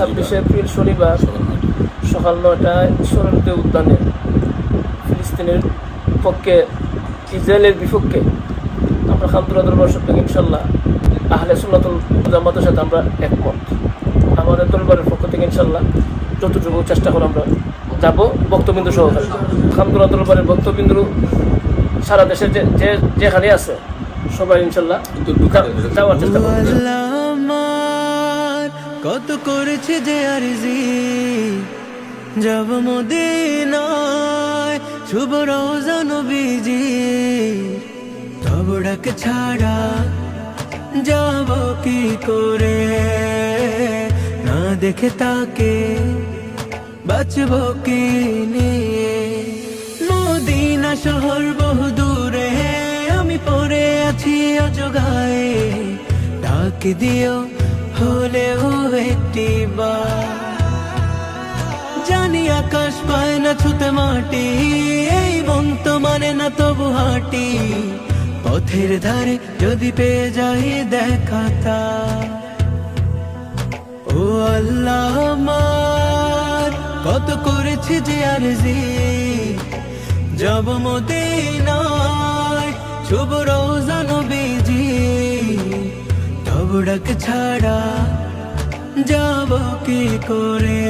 ছাব্বিশে এপ্রিল শনিবার সকাল নয়টায় সোনারুদ্দি উদ্যানে। ফিলিস্তিনের পক্ষে ইসরায়েলের বিপক্ষে আমরা খামতুল্লাহ দরবার থেকে ইনশাল্লাহ আহলে সুন্নাতুল জামাতের সাথে আমরা একমত। আমাদের দরবারের পক্ষ থেকে ইনশাল্লাহ যতটুকু চেষ্টা করে আমরা যাব বক্তবিন্দু সহকারে খামতুল্লাহ দরবারের বক্তবিন্দু সারা দেশে যে যে যেখানে আছে সবাই ইনশাল্লাহ যাওয়ার চেষ্টা করব। কত করেছে যে আরজি? যাব মদিনায় শুভ রোজা নবীজি। তব ডাক ছাড়া যাব কি করে? না দেখে তাকে বাঁচব কি নিয়ে? মদিনা শহর বহু দূরে, আমি পড়ে আছি অজগায়ে। ডাক দিও হলেও একটি বার। জানি আকাশ পায় না ছুতে মাটি, এই মন তো মানে না তবু হাঁটি। পথের ধারে যদি পেয়ে যাই দেখাতা ও আল্লাহ আমার, কত করেছে যে আরজি। যাব মদিনায়, শুভ রোজা নবীজি। তব ডাক ছাড়া যাব কি করে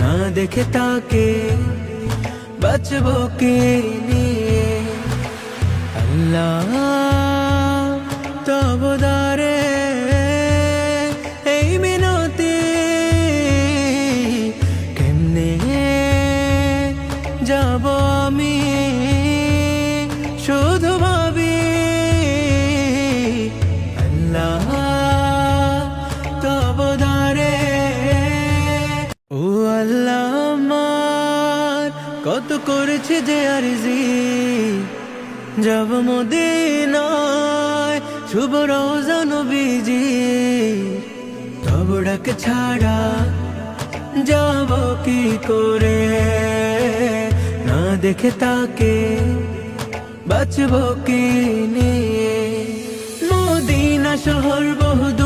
না দেখে তাকে বাঁচব কে নিয়ে আল্লাহ করেছে যে আরজি। যাব মদিনায় শুভ রোজা নবীজি। তব ডাক ছাড়া যাব কি করে? না দেখে তাকে বাঁচব কি নিয়ে? মদিনা শহর বহু দূর